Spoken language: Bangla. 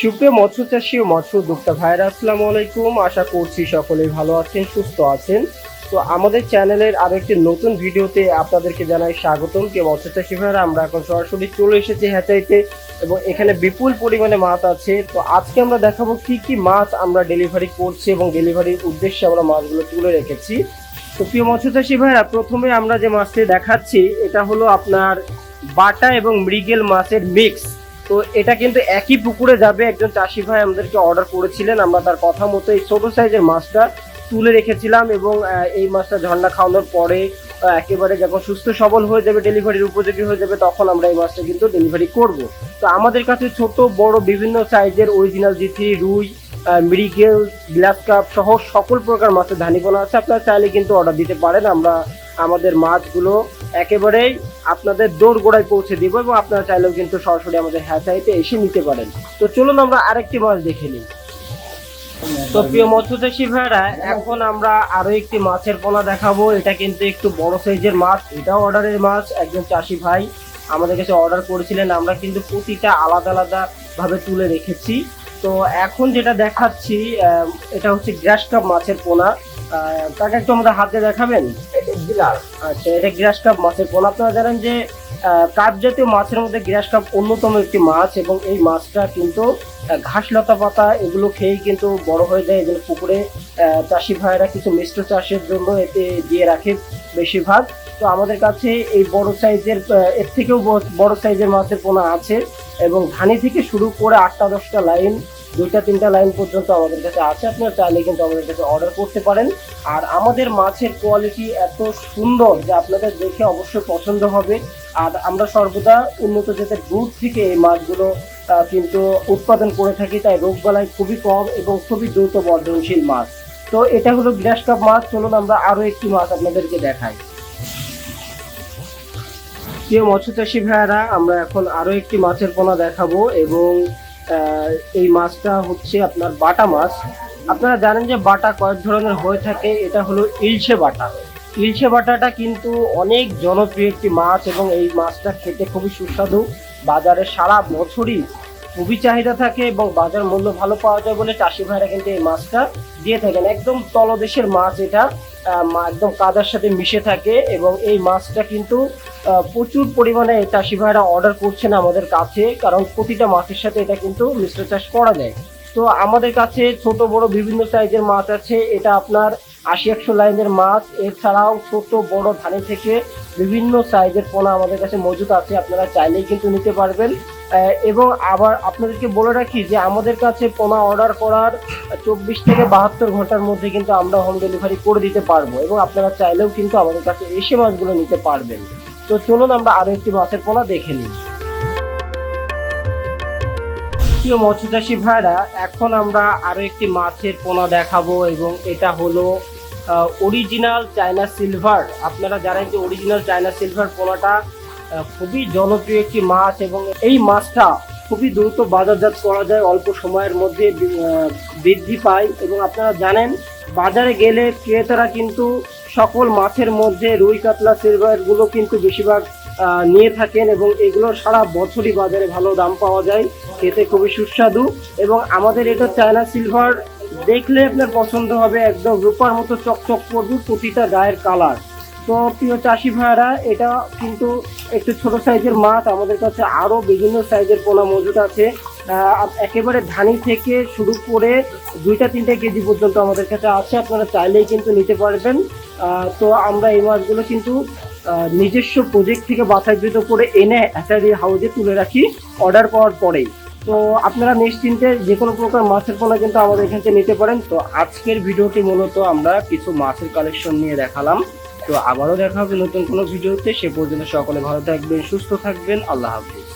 সুপ্রিয় মৎস্য চাষী ও মৎস্য উদ্যোক্তা ভাইরা আসসালামু আলাইকুম। আশা করছি সকলেই ভালো আছেন, সুস্থ আছেন। তো আমাদের চ্যানেলের আরও একটি নতুন ভিডিওতে আপনাদেরকে জানাই স্বাগতম। কে মৎস্য চাষী ভাইরা আমরা এখন সরাসরি চলে এসেছি হ্যাচাইতে এবং এখানে বিপুল পরিমাণে মাছ আছে। তো আজকে আমরা দেখাবো কি কি মাছ আমরা ডেলিভারি করছি এবং ডেলিভারির উদ্দেশ্যে আমরা মাছগুলো তুলে রেখেছি। তো প্রিয় মৎস্য চাষী ভাইরা প্রথমে আমরা যে মাছটি দেখাচ্ছি, এটা হলো আপনার বাটা এবং মৃগেল মাছের মিক্স তো এটা কিন্তু একই পুকুরে যাবে। একজন চাষি ভাই আমাদেরকে অর্ডার করেছিলেন। আমরা তার কথা মতো এই ছোটো সাইজের মাছটা তুলে রেখেছিলাম এবং এই মাছটা ঝর্ণা খাওয়ানোর পরে একেবারে যখন সুস্থ সবল হয়ে যাবে ডেলিভারির উপযোগী হয়ে যাবে, তখন আমরা এই মাছটা কিন্তু ডেলিভারি করব। তো আমাদের কাছে ছোট, বড়, বিভিন্ন সাইজের অরিজিনাল জিথি রুই মিরিগেল গ্লাস কাপ সহ সকল প্রকার মাছের ধানিপোনা আছে। আপনারা চাইলে কিন্তু অর্ডার দিতে পারেন। আমরা, আমাদের মাছগুলো একেবারেই আপনাদের দৌড় গোড়ায় পৌঁছে দিব এবং আপনারা চাইলেও কিন্তু সরাসরি আমাদের হ্যাচাইতে এসে নিতে পারেন। তো চলুন আমরা আরেকটি মাছ দেখে নিই। তো প্রিয় মৎস্যচাষী ভাইরা এখন আমরা আরও একটি মাছের পোনা দেখাবো। এটা কিন্তু একটু বড় সাইজের মাছ, এটাও অর্ডারের মাছ, একজন চাষি ভাই আমাদের কাছে অর্ডার করেছিলেন। আমরা কিন্তু প্রতিটা আলাদা আলাদা ভাবে তুলে রেখেছি। তো এখন যেটা দেখাচ্ছি এটা হচ্ছে গ্যাস কাপ মাছের পোনা। তাকে একটু আমাদের হাতে দেখাবেন? আচ্ছা এটা গ্রাস কাপ মাছের পোনা। আপনারা জানেন যে কাপ জাতীয় মাছের মধ্যে গ্রাস কাপ অন্যতম একটি মাছ এবং এই মাছটা কিন্তু আহ, ঘাস লতা পাতা এগুলো খেয়েই কিন্তু বড় হয়ে যায়। এগুলো পুকুরে চাষি ভাইয়েরা কিছু মিশ্র চাষের জন্য এতে দিয়ে রাখে বেশিরভাগ। তো আমাদের কাছে এই বড় সাইজের এর থেকেও বড় সাইজের মাছের পোনা আছে এবং ধানি থেকে শুরু করে আটটা দশটা লাইন দুইটা, তিনটা লাইন পর্যন্ত আমাদের কাছে আছে। আপনারা চাইলে কিন্তু আমাদের কাছে অর্ডার করতে পারেন। আর আমাদের মাছের কোয়ালিটি এত সুন্দর যে আপনাদের দেখে অবশ্যই পছন্দ হবে। আর আমরা সর্বদা উন্নত জাতের দুধ থেকে এই মাছগুলো কিন্তু উৎপাদন করে থাকি। তাই রোগবালাই খুবই কম এবং খুবই দ্রুত বর্ধনশীল মাছ। তো এটা হলো গ্রাস কাপ মাছ। চলুন আমরা আরও একটি মাছ আপনাদেরকে দেখাই। প্রিয় মৎস্য চাষী ভাইয়ারা, আমরা এখন আরও একটি মাছের পোনা দেখাবো এবং এই মাছটা হচ্ছে আপনার বাটা মাছ। আপনারা জানেন যে বাটা কয়েক ধরনের হয়ে থাকে, এটা হলো ইলশে বাটা। ইলশে বাটাটা কিন্তু অনেক জনপ্রিয় একটি মাছ এবং এই মাছটা খেতে খুবই সুস্বাদু। বাজারে সারা বছরই খুবই চাহিদা থাকে এবং বাজার মূল্য ভালো পাওয়া যায় বলে চাষি ভাইরা কিন্তু এই মাছটা দিয়ে থাকেন। একদম তলদেশের মাছ এটা একদম কাদার সাথে মিশে থাকে এবং এই মাছটা কিন্তু প্রচুর পরিমাণে চাষি ভাইরা অর্ডার করছেন আমাদের কাছে, কারণ প্রতিটা মাছের সাথে এটা কিন্তু মিশ্র চাষ করা যায়। তো আমাদের কাছে ছোট বড় বিভিন্ন সাইজের মাছ আছে, এটা আপনার আশি একশো লাইনের মাছ, এছাড়াও ছোট, বড় ধানে থেকে বিভিন্ন সাইজের পোনা আমাদের কাছে মজুদ আছে, আপনারা চাইলেই কিন্তু নিতে পারবেন। এবং আবার আপনাদেরকে বলে রাখি যে আমাদের কাছে পোনা অর্ডার করার চব্বিশ থেকে বাহাত্তর ঘণ্টার মধ্যে কিন্তু আমরা হোম ডেলিভারি করে দিতে পারব এবং আপনারা চাইলেও কিন্তু আমাদের কাছে এসে মাছগুলো নিতে পারবেন। তো চলুন আমরা আরও একটি মাছের পোনা দেখে নিই। প্রিয় মৎস্যচাষী ভাইরা, এখন আমরা আরও একটি মাছের পোনা দেখাবো এবং এটা হলো অরিজিনাল চায়না সিলভার আপনারা জানেন যে অরিজিনাল চায়না সিলভার পোনাটা খুবই জনপ্রিয় একটি মাছ এবং এই মাছটা খুবই দ্রুত বাজারজাত করা যায়, অল্প সময়ের মধ্যে বৃদ্ধি পায় এবং আপনারা জানেন, বাজারে গেলে ক্রেতারা কিন্তু সকল মাছের মধ্যে রুই, কাতলা সিলভারগুলো কিন্তু বেশিরভাগ নিয়ে থাকেন এবং এগুলো সারা বছরই বাজারে ভালো দাম পাওয়া যায়, খেতে খুবই সুস্বাদু এবং আমাদের এটা চায়না সিলভার দেখলে আপনার পছন্দ হবে একদম রূপার মতো চকচক করবে, প্রতিটা গায়ের কালার তো প্রিয় চাষি ভাইরা, এটা কিন্তু একটু ছোট সাইজের মাছ, আমাদের কাছে আরও বিভিন্ন সাইজের পোনা মজুদ আছে। একেবারে ধানি থেকে শুরু করে দুইটা তিনটা কেজি পর্যন্ত আমাদের কাছে আছে, আপনারা চাইলেই কিন্তু নিতে পারবেন। তো আমরা এই মাছগুলো কিন্তু নিজস্ব প্রজেক্ট থেকে বাছাইকৃত করে এনে হ্যাচারি হাউজে তুলে রাখি অর্ডার পাওয়ার পরেই। তো আপনারা নিশ্চিন্তে যে কোনো প্রকার মাছের পোনা কিন্তু আমাদের এখান থেকে নিতে পারেন। তো আজকের ভিডিওটি মূলত আমরা কিছু মাছের কালেকশন নিয়ে দেখালাম। তো আবারও দেখা হবে নতুন কোনো ভিডিওতে। সে পর্যন্ত সকলে ভালো থাকবেন, সুস্থ থাকবেন। আল্লাহ হাফিজ।